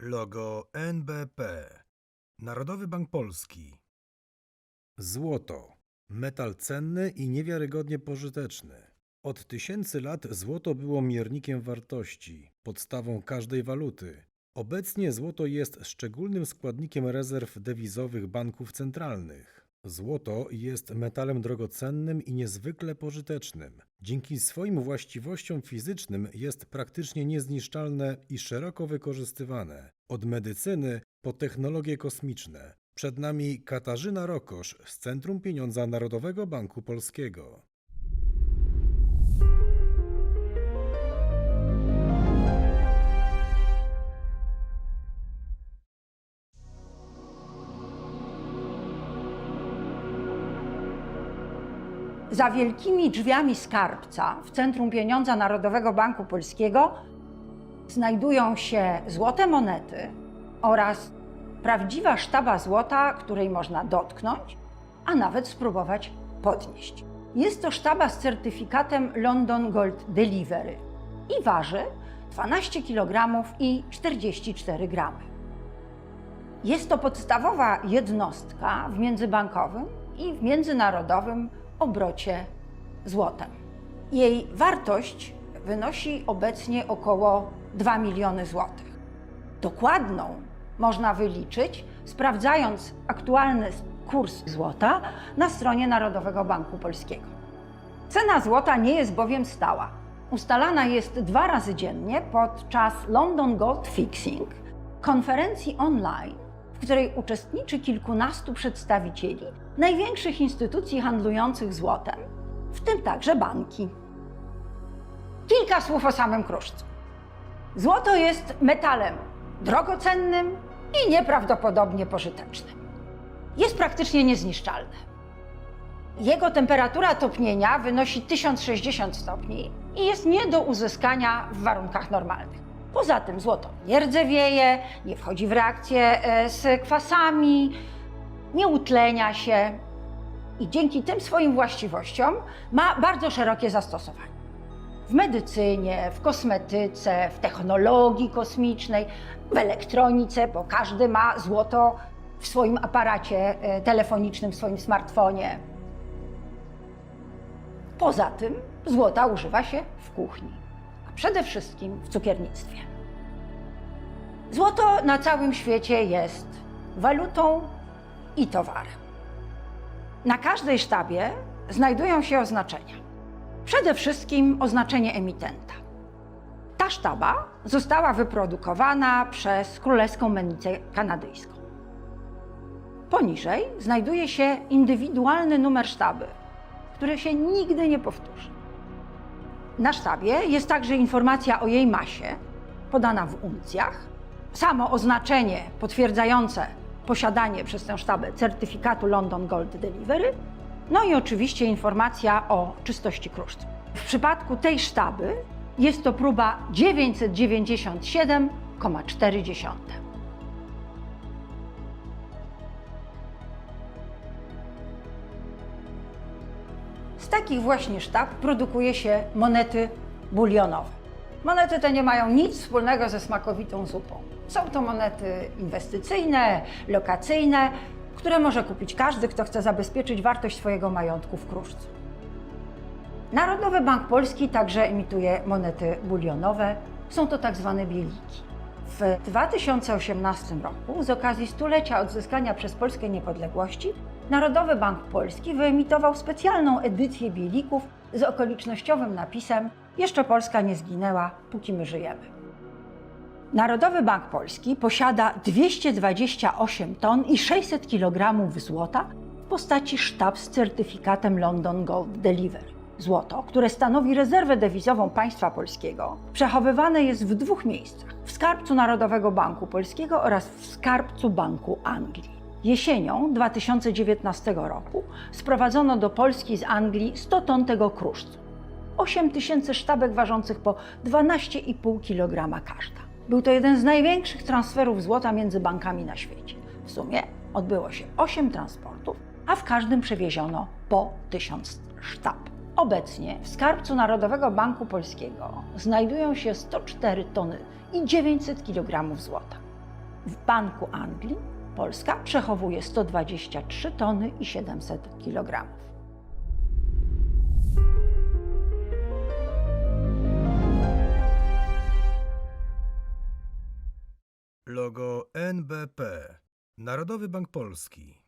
Logo NBP. Narodowy Bank Polski. Złoto. Metal cenny i niewiarygodnie pożyteczny. Od tysięcy lat złoto było miernikiem wartości, podstawą każdej waluty. Obecnie złoto jest szczególnym składnikiem rezerw dewizowych banków centralnych. Złoto jest metalem drogocennym i niezwykle pożytecznym. Dzięki swoim właściwościom fizycznym jest praktycznie niezniszczalne i szeroko wykorzystywane. Od medycyny po technologie kosmiczne. Przed nami Katarzyna Rokosz z Centrum Pieniądza Narodowego Banku Polskiego. Za wielkimi drzwiami skarbca w Centrum Pieniądza Narodowego Banku Polskiego znajdują się złote monety oraz prawdziwa sztaba złota, której można dotknąć, a nawet spróbować podnieść. Jest to sztaba z certyfikatem London Gold Delivery i waży 12 kg i 44 gramy. Jest to podstawowa jednostka w międzybankowym i w międzynarodowym obrocie złotem. Jej wartość wynosi obecnie około 2 miliony złotych. Dokładną można wyliczyć, sprawdzając aktualny kurs złota na stronie Narodowego Banku Polskiego. Cena złota nie jest bowiem stała. Ustalana jest dwa razy dziennie podczas London Gold Fixing, konferencji online, w której uczestniczy kilkunastu przedstawicieli największych instytucji handlujących złotem, w tym także banki. Kilka słów o samym kruszcu. Złoto jest metalem drogocennym i nieprawdopodobnie pożytecznym. Jest praktycznie niezniszczalne. Jego temperatura topnienia wynosi 1060 stopni i jest nie do uzyskania w warunkach normalnych. Poza tym złoto nie rdzewieje, nie wchodzi w reakcję e, z kwasami, nie utlenia się i dzięki tym swoim właściwościom ma bardzo szerokie zastosowanie. W medycynie, w kosmetyce, w technologii kosmicznej, w elektronice, bo każdy ma złoto w swoim aparacie e, telefonicznym, w swoim smartfonie. Poza tym złota używa się w kuchni, przede wszystkim w cukiernictwie. Złoto na całym świecie jest walutą i towarem. Na każdej sztabie znajdują się oznaczenia. Przede wszystkim oznaczenie emitenta. Ta sztaba została wyprodukowana przez Królewską Mennicę Kanadyjską. Poniżej znajduje się indywidualny numer sztaby, który się nigdy nie powtórzy. Na sztabie jest także informacja o jej masie, podana w uncjach, samo oznaczenie potwierdzające posiadanie przez tę sztabę certyfikatu London Gold Delivery, no i oczywiście informacja o czystości kruszcu. W przypadku tej sztaby jest to próba 997,4. Takich właśnie sztab produkuje się monety bulionowe. Monety te nie mają nic wspólnego ze smakowitą zupą. Są to monety inwestycyjne, lokacyjne, które może kupić każdy, kto chce zabezpieczyć wartość swojego majątku w kruszcu. Narodowy Bank Polski także emituje monety bulionowe. Są to tak zwane bieliki. W 2018 roku, z okazji stulecia odzyskania przez Polskę niepodległości, Narodowy Bank Polski wyemitował specjalną edycję bielików z okolicznościowym napisem Jeszcze Polska nie zginęła, póki my żyjemy. Narodowy Bank Polski posiada 228 ton i 600 kg złota w postaci sztab z certyfikatem London Gold Delivery. Złoto, które stanowi rezerwę dewizową państwa polskiego, przechowywane jest w dwóch miejscach: w skarbcu Narodowego Banku Polskiego oraz w skarbcu Banku Anglii. Jesienią 2019 roku sprowadzono do Polski z Anglii 100 ton tego kruszcu. 8 tysięcy sztabek ważących po 12,5 kg każda. Był to jeden z największych transferów złota między bankami na świecie. W sumie odbyło się 8 transportów, a w każdym przewieziono po 1000 sztab. Obecnie w skarbcu Narodowego Banku Polskiego znajdują się 104 tony i 900 kg złota. W Banku Anglii Polska przechowuje 123 tony i 700 kilogramów. Logo NBP Narodowy Bank Polski